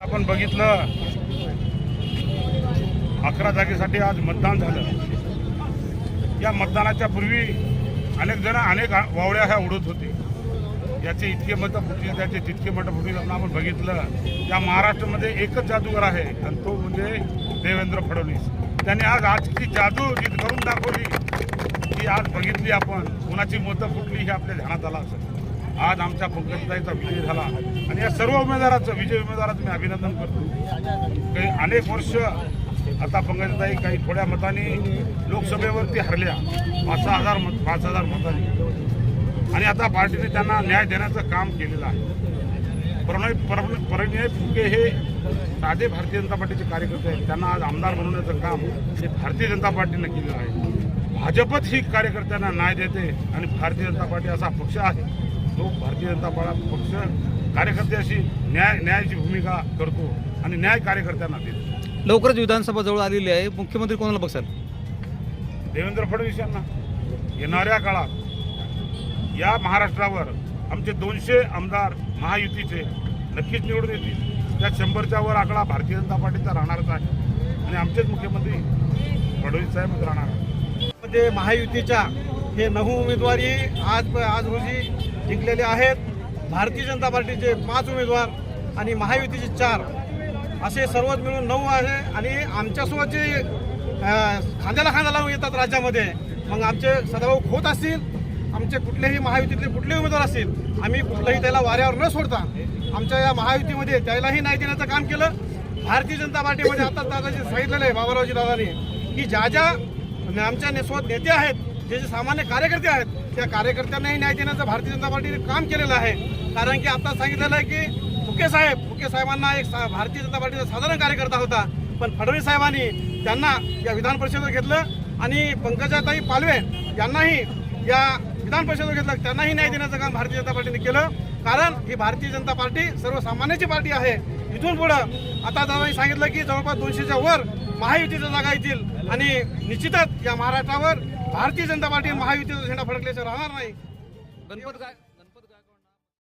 आपण बघितलं अकरा जागेसाठी आज मतदान झालं. या मतदानाच्या पूर्वी अनेक जण अनेक वावळ्या ह्या उडत होते. याचे इतके मतं फुटले त्याचे तितके मतं फुटले असं आपण बघितलं. या महाराष्ट्रामध्ये एकच जादूगार आहे आणि तो म्हणजे देवेंद्र फडणवीस. त्यांनी आज आजची जादू जी करून दाखवली. ती आज बघितली आपण. कुणाची मतं फुटली हे आपल्या ध्यानात आलं असं आज आमच्या पंकजताईचा विजय झाला. आणि या सर्व उमेदवाराचं विजय उमेदवाराचं मी अभिनंदन करतो. काही अनेक वर्ष आता पंकजताई काही थोड्या मताने लोकसभेवरती हरल्या. पाच सहा हजार मत पाच हजार मतांनी. आणि आता पार्टीने त्यांना न्याय देण्याचं काम केलेलं आहे. प्रणय पर- परिणय फुके हे साधे भारतीय जनता पार्टीचे कार्यकर्ते आहेत. त्यांना आज आमदार बनवण्याचं काम हे भारतीय जनता पार्टीनं केलेलं आहे. भाजपच ही कार्यकर्त्यांना न्याय देते आणि भारतीय जनता पार्टी असा पक्ष आहे. तो भारतीय जनता पार्टी पक्ष कार्यकर्त्याशी न्याय न्यायाची भूमिका करतो आणि न्याय कार्यकर्त्यांना देतो. लवकरच विधानसभा जवळ आलेली आहे. मुख्यमंत्री कोणाला बघसाल? देवेंद्र फडणवीस यांना. येणाऱ्या काळात या महाराष्ट्रावर आमचे दोनशे आमदार महायुतीचे नक्कीच निवडून येतील. त्या शंभरच्या वर आकडा भारतीय जनता पार्टीचा राहणारच आहे. आणि आमचेच मुख्यमंत्री फडणवीस साहेबच राहणार मध्ये महायुतीच्या हे नऊ उमेदवारी आज आज रोजी जिंकलेले आहेत. भारतीय जनता पार्टीचे पाच उमेदवार आणि महायुतीचे चार. असे सर्वच मिळून नऊ आहे आणि आमच्यासोबत जे खांद्याला खांदा लावून येतात राज्यामध्ये मग आमचे सदाभाऊ खोत असतील आमचे कुठलेही महायुतीतले कुठलेही उमेदवार असतील आम्ही कुठलंही त्याला वाऱ्यावर न सोडता आमच्या या महायुतीमध्ये त्यालाही नाही देण्याचं काम केलं. भारतीय जनता पार्टीमध्ये आता दादाजी सांगितलेलं आहे बाबारावजी दादानी की ज्या ज्या आमच्या ने- सोबत नेते आहेत जे जे सामान्य कार्यकर्ते आहेत त्या कार्यकर्त्यांनाही न्याय देण्याचं भारतीय जनता पार्टीने काम केलेलं आहे. कारण की आता सांगितलेलं आहे की फुके साहेब फुके साहेबांना एक सा- भारतीय जनता पार्टीचा साधारण कार्यकर्ता होता. पण फडणवीस साहेबांनी त्यांना या विधान परिषदेवर घेतलं आणि पंकजाताई पालवे यांनाही या विधान परिषदेवर घेतलं. त्यांनाही न्याय देण्याचं काम भारतीय जनता पार्टीने केलं. कारण ही भारतीय जनता पार्टी सर्वसामान्याची पार्टी आहे. इथून पुढं आता दादांनी सांगितलं की जवळपास दोनशेच्या वर महायुतीच्या जागा येतील. आणि निश्चितच या महाराष्ट्रावर भारतीय जनता पार्टी महायुतीचा झेंडा फडकल्याशिवाय राहणार नाही. गणपत काय